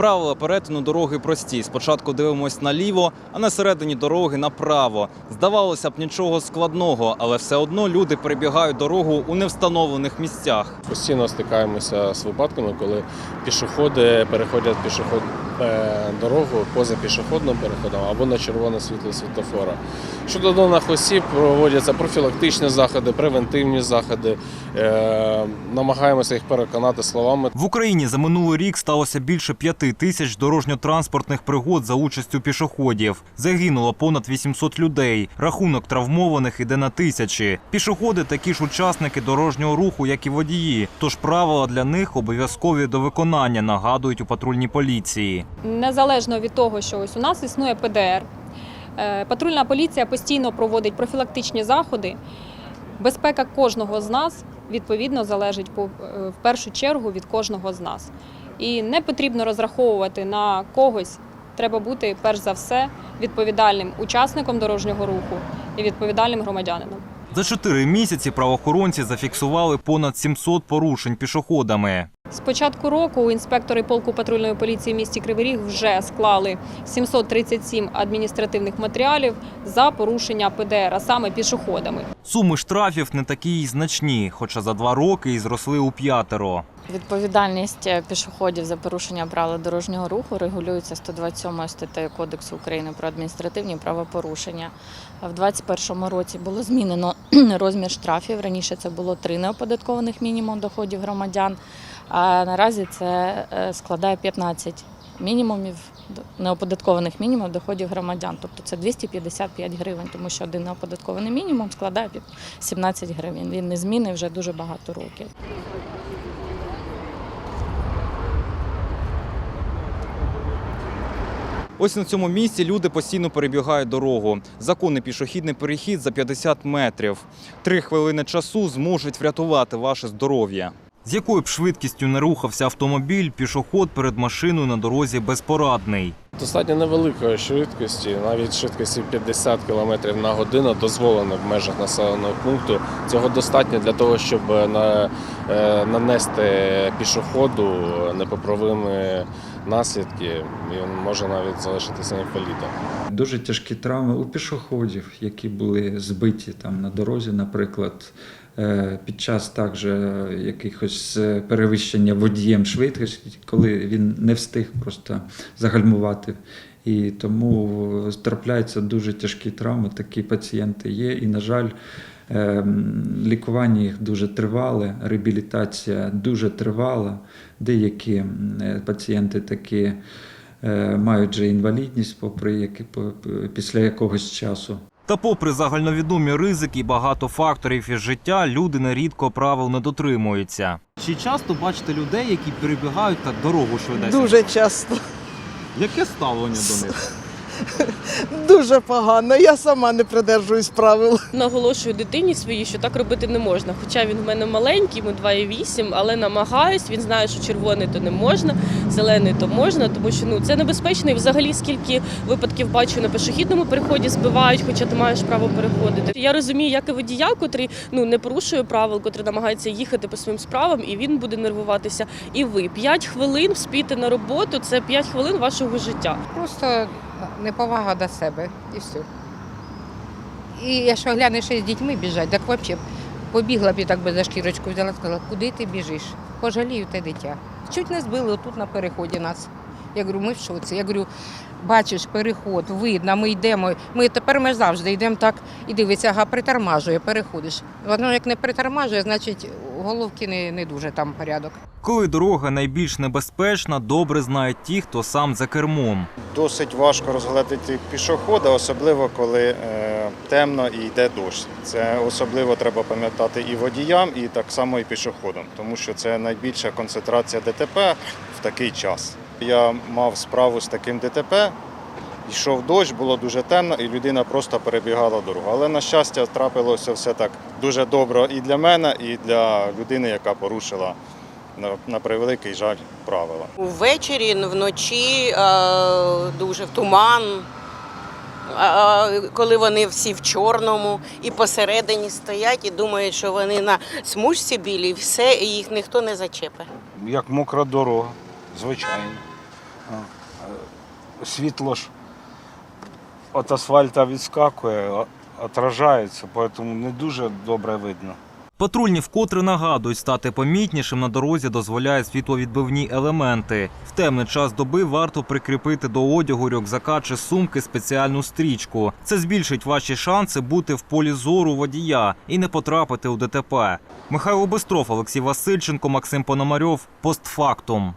Правила перетину дороги прості. Спочатку дивимось наліво, а на середині дороги направо. Здавалося б, нічого складного, але все одно люди перебігають дорогу у невстановлених місцях. Постійно стикаємося з випадками, коли пішоходи переходять пішоход дорогу поза пішохідним переходом або на червоне світло світлофора. Щодо даних осіб проводяться профілактичні заходи, превентивні заходи. Е, намагаємося їх переконати словами В Україні за минулий рік сталося більше п'яти тисяч дорожньо-транспортних пригод за участю пішоходів. Загинуло понад 800 людей. Рахунок травмованих іде на тисячі. Пішоходи такі ж учасники дорожнього руху, як і водії. Тож правила для них обов'язкові до виконання, нагадують у патрульній поліції. Незалежно від того, що ось у нас існує ПДР, е, патрульна поліція постійно проводить профілактичні заходи. Безпека кожного з нас відповідно залежить е, в першу чергу від кожного з нас. І не потрібно розраховувати на когось. Треба бути перш за все відповідальним учасником дорожнього руху і відповідальним громадянином. За чотири місяці правоохоронці зафіксували понад 700 порушень пішоходами. З початку року інспектори полку патрульної поліції в місті Кривий Ріг вже склали 737 адміністративних матеріалів за порушення ПДР, а саме пішоходами. Суми штрафів не такі й значні, хоча за два роки і зросли у п'ятеро. Відповідальність е, пішоходів за порушення правил дорожнього руху регулюється 127 статтею Кодексу України про адміністративні правопорушення. В 2021 році було змінено розмір штрафів. Раніше це було три неоподаткованих мінімум доходів громадян, а наразі це е, складає 15 мінімумів неоподаткованих мінімумів доходів громадян. Тобто це 255 гривень, тому що один неоподаткований мінімум складає 17 гривень. Він не змінив вже дуже багато років. Ось на цьому місці люди постійно перебігають дорогу. Законний пішохідний перехід за 50 метрів. Три хвилини часу зможуть врятувати ваше здоров'я. З якою б швидкістю не рухався автомобіль, пішоход перед машиною на дорозі безпорадний. достатньо невеликої швидкості, навіть швидкості 50 км на годину дозволено в межах населеного пункту. Цього достатньо для того, щоб на, е, нанести пішоходу непоправимі наслідки. Він може навіть залишитися інвалідом. Дуже тяжкі травми у пішоходів, які були збиті там на дорозі, наприклад, е, під час також якихось е, перевищення водієм швидкості, коли він не встиг просто загальмувати. І тому трапляються дуже тяжкі травми. Такі пацієнти є. І, на жаль, лікування їх дуже тривале, реабілітація дуже тривала. Деякі е, пацієнти такі е, мають же інвалідність, попри після якогось часу. Та попри загальновідомі ризики і багато факторів із життя, люди нерідко правил не дотримуються. Чи часто бачите людей, які перебігають так дорогу швидесенько? Дуже часто, Яке ставлення до них? дуже погано. Я сама не придержуюсь правил. Наголошую дитині своїй, що так робити не можна. Хоча він в мене маленький, йому 2,8, але намагаюсь. Він знає, що червоний то не можна, зелений то можна, тому що ну це небезпечно. І взагалі скільки випадків бачу на пішохідному переході збивають, хоча ти маєш право переходити. Я розумію, як і водія, котрий ну не порушує правил, котрий намагається їхати по своїм справам, і він буде нервуватися. І ви 5 хвилин вспіти на роботу це 5 хвилин вашого життя. Просто неповага до себе і все. І якщо глянеш, з дітьми біжать, так взагалі побігла б і так би за шкірочку взяла, сказала, куди ти біжиш? Пожалію те дитя. Чуть не збили отут на переході нас. Я говорю, ми в шоці. Я говорю, бачиш, переход, видно, ми йдемо. Ми тепер ми завжди йдемо так і дивиться, ага, притормажує, переходиш. Воно як не притормажує, значить головки не, не дуже там порядок. Коли дорога найбільш небезпечна, добре знають ті, хто сам за кермом. Досить важко розглядати пішохода, особливо коли е, темно і йде дощ. Це особливо треба пам'ятати і водіям, і так само і пішоходам, тому що це найбільша концентрація ДТП в такий час. Я мав справу з таким ДТП. Йшов дощ, було дуже темно, і людина просто перебігала дорогу. Але на щастя, трапилося все так дуже добре і для мене, і для людини, яка порушила на, превеликий жаль правила. Ввечері, вночі е, дуже в туман, коли вони всі в чорному і посередині стоять і думають, що вони на смужці білій, все, і їх ніхто не зачепить. як мокра дорога, звичайно. Світло ж від асфальта відскакує, отражається, тому не дуже добре видно. Патрульні вкотре нагадують, стати помітнішим на дорозі дозволяють світловідбивні елементи. В темний час доби варто прикріпити до одягу рюкзака чи сумки спеціальну стрічку. Це збільшить ваші шанси бути в полі зору водія і не потрапити у ДТП. Михайло Бистров, Олексій Васильченко, Максим Пономарьов. Постфактум.